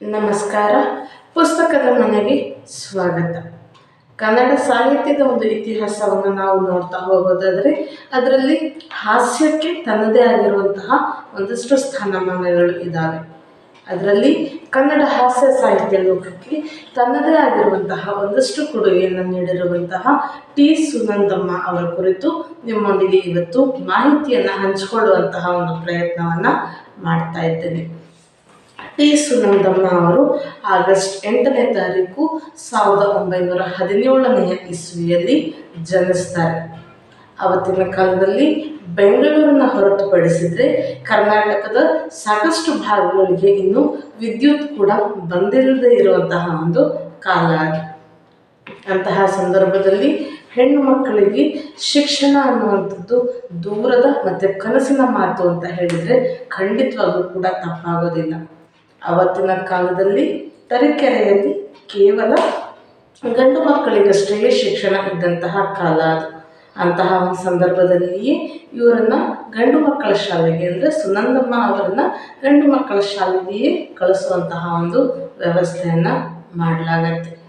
ನಮಸ್ಕಾರ. ಪುಸ್ತಕದ ಮನೆಗೆ ಸ್ವಾಗತ. ಕನ್ನಡ ಸಾಹಿತ್ಯದ ಒಂದು ಇತಿಹಾಸವನ್ನು ನಾವು ನೋಡ್ತಾ ಹೋಗೋದಾದರೆ, ಅದರಲ್ಲಿ ಹಾಸ್ಯಕ್ಕೆ ತನ್ನದೇ ಆಗಿರುವಂತಹ ಒಂದಷ್ಟು ಸ್ಥಾನಮಾನಗಳು ಇದ್ದಾವೆ ಅದರಲ್ಲಿ ಕನ್ನಡ ಹಾಸ್ಯ ಸಾಹಿತ್ಯ ಲೋಕಕ್ಕೆ ತನ್ನದೇ ಆಗಿರುವಂತಹ ಒಂದಷ್ಟು ಕೊಡುಗೆಯನ್ನು ನೀಡಿರುವಂತಹ ಟಿ ಸುನಂದಮ್ಮ ಅವರ ಕುರಿತು ನಿಮ್ಮೊಂದಿಗೆ ಇವತ್ತು ಮಾಹಿತಿಯನ್ನು ಹಂಚಿಕೊಳ್ಳುವಂತಹ ಒಂದು ಪ್ರಯತ್ನವನ್ನು ಮಾಡ್ತಾ ಇದ್ದೇನೆ. ಟಿ ಸುನಂದಮ್ಮ ಅವರು ಆಗಸ್ಟ್ ಎಂಟನೇ ತಾರೀಕು ಸಾವಿರದ ಒಂಬೈನೂರ ಹದಿನೇಳನೆಯ ಇಸ್ವಿಯಲ್ಲಿ ಜನಿಸ್ತಾರೆ. ಅವತ್ತಿನ ಕಾಲದಲ್ಲಿ ಬೆಂಗಳೂರನ್ನ ಹೊರತುಪಡಿಸಿದರೆ ಕರ್ನಾಟಕದ ಸಾಕಷ್ಟು ಭಾಗಗಳಿಗೆ ಇನ್ನೂ ವಿದ್ಯುತ್ ಕೂಡ ಬಂದಿಲ್ಲದೆ ಇರುವಂತಹ ಒಂದು ಕಾಲ ಅಂತಹ ಸಂದರ್ಭದಲ್ಲಿ ಹೆಣ್ಣು ಮಕ್ಕಳಿಗೆ ಶಿಕ್ಷಣ ಅನ್ನುವಂಥದ್ದು ದೂರದ ಮತ್ತು ಕನಸಿನ ಮಾತು ಅಂತ ಹೇಳಿದರೆ ಖಂಡಿತವಾಗೂ ಕೂಡ ತಪ್ಪಾಗೋದಿಲ್ಲ. ಅವತ್ತಿನ ಕಾಲದಲ್ಲಿ ತರೀಕೆರೆಯಲ್ಲಿ ಕೇವಲ ಗಂಡು ಮಕ್ಕಳಿಗಷ್ಟೇ ಶಿಕ್ಷಣ ಇದ್ದಂತಹ ಕಾಲ ಅದು. ಅಂತಹ ಒಂದು ಸಂದರ್ಭದಲ್ಲಿಯೇ ಇವರನ್ನು ಗಂಡು ಮಕ್ಕಳ ಶಾಲೆಗೆ ಅಂದರೆ ಸುನಂದಮ್ಮ ಅವರನ್ನು ಗಂಡು ಮಕ್ಕಳ ಶಾಲೆಗೆಯೇ ಕಳಿಸುವಂತಹ ಒಂದು ವ್ಯವಸ್ಥೆಯನ್ನು ಮಾಡಲಾಗತ್ತೆ.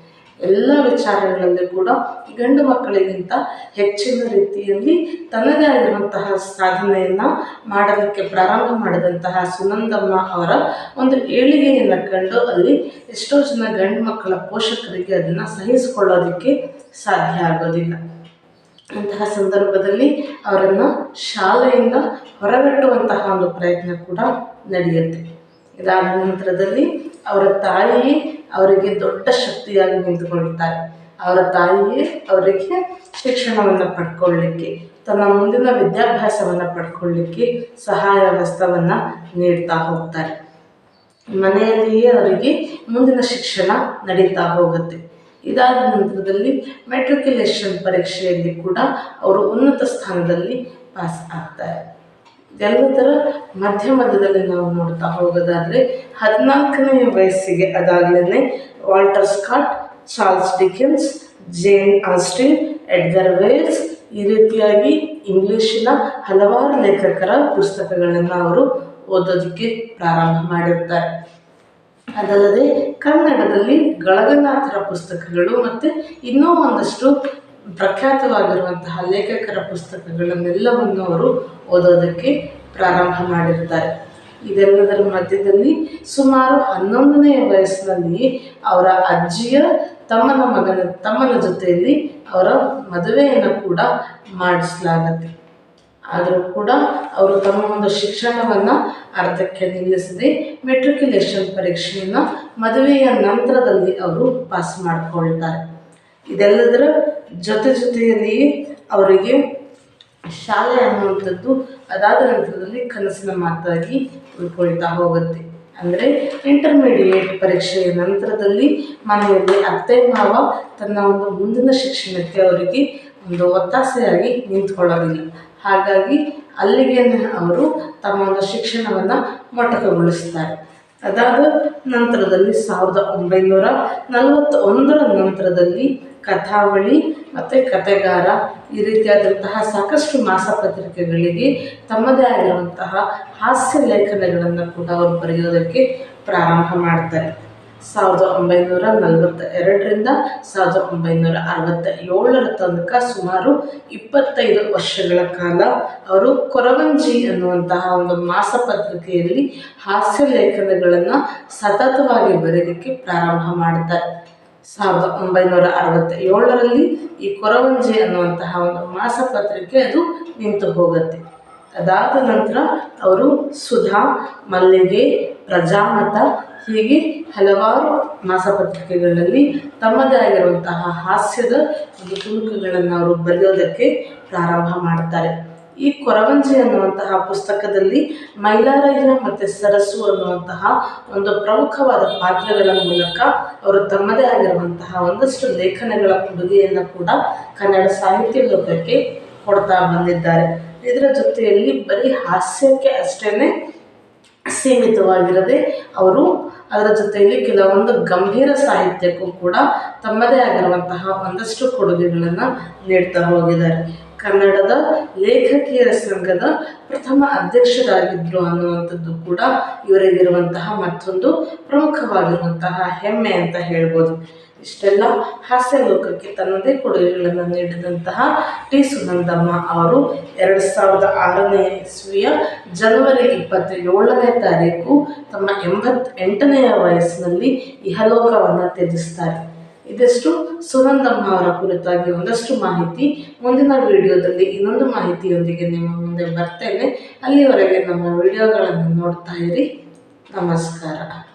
ಎಲ್ಲ ವಿಚಾರಗಳಲ್ಲಿ ಕೂಡ ಗಂಡು ಮಕ್ಕಳಿಗಿಂತ ಹೆಚ್ಚಿನ ರೀತಿಯಲ್ಲಿ ತನ್ನದೇ ಆಗಿರುವಂತಹ ಸಾಧನೆಯನ್ನು ಮಾಡಲಿಕ್ಕೆ ಪ್ರಾರಂಭ ಮಾಡಿದಂತಹ ಸುನಂದಮ್ಮ ಅವರ ಒಂದು ಏಳಿಗೆಯನ್ನು ಕಂಡು ಅಲ್ಲಿ ಎಷ್ಟೋ ಜನ ಗಂಡು ಮಕ್ಕಳ ಪೋಷಕರಿಗೆ ಅದನ್ನು ಸಹಿಸಿಕೊಳ್ಳೋದಕ್ಕೆ ಸಾಧ್ಯ ಆಗೋದಿಲ್ಲ. ಅಂತಹ ಸಂದರ್ಭದಲ್ಲಿ ಅವರನ್ನು ಶಾಲೆಯಿಂದ ಹೊರಗಟ್ಟುವಂತಹ ಒಂದು ಪ್ರಯತ್ನ ಕೂಡ ನಡೆಯುತ್ತೆ. ಇದಾದ ನಂತರದಲ್ಲಿ ಅವರ ತಾಯಿಯೇ ಅವರಿಗೆ ದೊಡ್ಡ ಶಕ್ತಿಯಾಗಿ ನಿಂತುಕೊಳ್ತಾರೆ ಅವರ ತಾಯಿಯೇ ಅವರಿಗೆ ಶಿಕ್ಷಣವನ್ನು ಪಡ್ಕೊಳ್ಳಿಕ್ಕೆ ತನ್ನ ಮುಂದಿನ ವಿದ್ಯಾಭ್ಯಾಸವನ್ನು ಪಡ್ಕೊಳ್ಳಿಕ್ಕೆ ಸಹಾಯ ಹಸ್ತವನ್ನು ನೀಡ್ತಾ ಹೋಗ್ತಾರೆ. ಮನೆಯಲ್ಲಿಯೇ ಅವರಿಗೆ ಮುಂದಿನ ಶಿಕ್ಷಣ ನಡೀತಾ ಹೋಗುತ್ತೆ. ಇದಾದ ನಂತರದಲ್ಲಿ ಮೆಟ್ರಿಕ್ಯುಲೇಷನ್ ಪರೀಕ್ಷೆಯಲ್ಲಿ ಕೂಡ ಅವರು ಉನ್ನತ ಸ್ಥಾನದಲ್ಲಿ ಪಾಸ್ ಆಗ್ತಾರೆ. ಎಲ್ಲದರ ಮಧ್ಯ ಮಧ್ಯದಲ್ಲಿ ನಾವು ನೋಡ್ತಾ ಹೋಗೋದಾದರೆ ಹದಿನಾಲ್ಕನೇ ವಯಸ್ಸಿಗೆ ಅದಾಗಲೇ Walter Scott, Charles Dickens, Jane Austen, Edgar Wales ಈ ರೀತಿಯಾಗಿ ಇಂಗ್ಲೀಷಿನ ಹಲವಾರು ಲೇಖಕರ ಪುಸ್ತಕಗಳನ್ನು ಅವರು ಓದೋದಕ್ಕೆ ಪ್ರಾರಂಭ ಮಾಡಿರ್ತಾರೆ. ಅದಲ್ಲದೆ ಕನ್ನಡದಲ್ಲಿ ಗಳಗನಾಥರ ಪುಸ್ತಕಗಳು ಮತ್ತು ಇನ್ನೂ ಒಂದಷ್ಟು ಪ್ರಖ್ಯಾತವಾಗಿರುವಂತಹ ಲೇಖಕರ ಪುಸ್ತಕಗಳನ್ನೆಲ್ಲವನ್ನು ಅವರು ಓದೋದಕ್ಕೆ ಪ್ರಾರಂಭ ಮಾಡಿರ್ತಾರೆ. ಇದೆಲ್ಲದರ ಮಧ್ಯದಲ್ಲಿ ಸುಮಾರು ಹನ್ನೊಂದನೆಯ ವಯಸ್ಸಿನಲ್ಲಿ ಅವರ ಅಜ್ಜಿಯ ತಮ್ಮನ ಮಗನ ತಮ್ಮನ ಜೊತೆಯಲ್ಲಿ ಅವರ ಮದುವೆಯನ್ನು ಕೂಡ ಮಾಡಿಸಲಾಗತ್ತೆ. ಆದರೂ ಕೂಡ ಅವರು ತಮ್ಮ ಒಂದು ಶಿಕ್ಷಣವನ್ನು ಅರ್ಧಕ್ಕೆ ನಿಲ್ಲಿಸದೆ ಮೆಟ್ರಿಕ್ಯುಲೇಷನ್ ಪರೀಕ್ಷೆಯನ್ನು ಮದುವೆಯ ನಂತರದಲ್ಲಿ ಅವರು ಪಾಸ್ ಮಾಡಿಕೊಳ್ತಾರೆ. ಇದೆಲ್ಲದರ ಜೊತೆ ಜೊತೆಯಲ್ಲಿ ಅವರಿಗೆ ಶಾಲೆ ಅನ್ನುವಂಥದ್ದು ಅದಾದ ನಂತರದಲ್ಲಿ ಕನಸಿನ ಮಾತಾಗಿ ಉಳ್ಕೊಳ್ತಾ ಹೋಗುತ್ತೆ. ಅಂದರೆ ಇಂಟರ್ಮೀಡಿಯೇಟ್ ಪರೀಕ್ಷೆಯ ನಂತರದಲ್ಲಿ ಮನೆಯಲ್ಲಿ ಅತ್ತೆ ಮಾವ ತನ್ನ ಒಂದು ಮುಂದಿನ ಶಿಕ್ಷಣಕ್ಕೆ ಅವರಿಗೆ ಒಂದು ಒತ್ತಾಸೆಯಾಗಿ ನಿಂತ್ಕೊಳ್ಳೋದಿಲ್ಲ. ಹಾಗಾಗಿ ಅಲ್ಲಿಗೆ ಅವರು ತಮ್ಮ ಒಂದು ಶಿಕ್ಷಣವನ್ನು ಮೊಟಕುಗೊಳಿಸ್ತಾರೆ. ಅದಾದ ನಂತರದಲ್ಲಿ ಸಾವಿರದ ಒಂಬೈನೂರ ನಲವತ್ತೊಂದರ ನಂತರದಲ್ಲಿ ಕಥಾವಳಿ ಮತ್ತು ಕತೆಗಾರ ಈ ರೀತಿಯಾದಂತಹ ಸಾಕಷ್ಟು ಮಾಸಪತ್ರಿಕೆಗಳಿಗೆ ತಮ್ಮದೇ ಆಗಿರುವಂತಹ ಹಾಸ್ಯ ಲೇಖನಗಳನ್ನು ಕೂಡ ಅವರು ಬರೆಯೋದಕ್ಕೆ ಪ್ರಾರಂಭ ಮಾಡ್ತಾರೆ. ಸಾವಿರದ ಒಂಬೈನೂರ ನಲವತ್ತ ಎರಡರಿಂದ ಸಾವಿರದ ಒಂಬೈನೂರ ಅರವತ್ತ ಏಳರ ತನಕ ಸುಮಾರು ಇಪ್ಪತ್ತೈದು ವರ್ಷಗಳ ಕಾಲ ಅವರು ಕೊರವಂಜಿ ಅನ್ನುವಂತಹ ಒಂದು ಮಾಸಪತ್ರಿಕೆಯಲ್ಲಿ ಹಾಸ್ಯ ಲೇಖನಗಳನ್ನು ಸತತವಾಗಿ ಬರೆಯಲಿಕ್ಕೆ ಪ್ರಾರಂಭ ಮಾಡ್ತಾರೆ. ಸಾವಿರದ ಒಂಬೈನೂರ ಅರವತ್ತ ಏಳರಲ್ಲಿ ಈ ಕೊರವಂಜಿ ಅನ್ನುವಂತಹ ಒಂದು ಮಾಸಪತ್ರಿಕೆ ಅದು ನಿಂತು ಹೋಗುತ್ತೆ. ಅದಾದ ನಂತರ ಅವರು ಸುಧಾ, ಮಲ್ಲಿಗೆ ಪ್ರಜಾಮತ ಹೀಗೆ ಹಲವಾರು ಮಾಸಪತ್ರಿಕೆಗಳಲ್ಲಿ ತಮ್ಮದೇ ಆಗಿರುವಂತಹ ಹಾಸ್ಯದ ಒಂದು ತುಣುಕುಗಳನ್ನು ಅವರು ಬರೆಯೋದಕ್ಕೆ ಪ್ರಾರಂಭ ಮಾಡ್ತಾರೆ. ಈ ಕೊರವಂಜಿ ಅನ್ನುವಂತಹ ಪುಸ್ತಕದಲ್ಲಿ ಮೈಲಾರಯ್ಯ ಮತ್ತು ಸರಸು ಅನ್ನುವಂತಹ ಒಂದು ಪ್ರಮುಖವಾದ ಪಾತ್ರಗಳ ಮೂಲಕ ಅವರು ತಮ್ಮದೇ ಆಗಿರುವಂತಹ ಒಂದಷ್ಟು ಲೇಖನಗಳ ಕೊಡುಗೆಯನ್ನು ಕೂಡ ಕನ್ನಡ ಸಾಹಿತ್ಯ ಲೋಕಕ್ಕೆ ಕೊಡ್ತಾ ಬಂದಿದ್ದಾರೆ. ಇದರ ಜೊತೆಯಲ್ಲಿ ಬರೀ ಹಾಸ್ಯಕ್ಕೆ ಅಷ್ಟೇ ಸೀಮಿತವಾಗಿರದೆ ಅವರು ಅದರ ಜೊತೆಯಲ್ಲಿ ಕೆಲವೊಂದು ಗಂಭೀರ ಸಾಹಿತ್ಯಕ್ಕೂ ಕೂಡ ತಮ್ಮದೇ ಆಗಿರುವಂತಹ ಒಂದಷ್ಟು ಕೊಡುಗೆಗಳನ್ನು ನೀಡ್ತಾ ಹೋಗಿದ್ದಾರೆ. ಕನ್ನಡದ ಲೇಖಕಿಯರ ಸಂಘದ ಪ್ರಥಮ ಅಧ್ಯಕ್ಷರಾಗಿದ್ದರು ಅನ್ನುವಂಥದ್ದು ಕೂಡ ಇವರಿಗಿರುವಂತಹ ಮತ್ತೊಂದು ಪ್ರಮುಖವಾಗಿರುವಂತಹ ಹೆಮ್ಮೆ ಅಂತ ಹೇಳ್ಬೋದು. ಇಷ್ಟೆಲ್ಲ ಹಾಸ್ಯ ಲೋಕಕ್ಕೆ ತನ್ನದೇ ಕೊಡುಗೆಗಳನ್ನು ನೀಡಿದಂತಹ ಟಿ. ಸುನಂದಮ್ಮ ಅವರು ಎರಡು ಸಾವಿರದ ಆರನೇ ಇಸ್ವಿಯ ಜನವರಿ ಇಪ್ಪತ್ತ ಏಳನೇ ತಾರೀಕು ತಮ್ಮ ಎಂಬತ್ತೆಂಟನೆಯ ವಯಸ್ಸಿನಲ್ಲಿ ಇಹಲೋಕವನ್ನು ತ್ಯಜಿಸ್ತಾರೆ. ಇದಿಷ್ಟು ಸುನಂದಮ್ಮ ಅವರ ಕುರಿತಾಗಿ ಒಂದಷ್ಟು ಮಾಹಿತಿ. ಮುಂದಿನ ವಿಡಿಯೋದಲ್ಲಿ ಇನ್ನೊಂದು ಮಾಹಿತಿಯೊಂದಿಗೆ ನಿಮ್ಮ ಮುಂದೆ ಬರ್ತೇನೆ. ಅಲ್ಲಿವರೆಗೆ ನಮ್ಮ ವಿಡಿಯೋಗಳನ್ನು ನೋಡ್ತಾ ಇರಿ. ನಮಸ್ಕಾರ.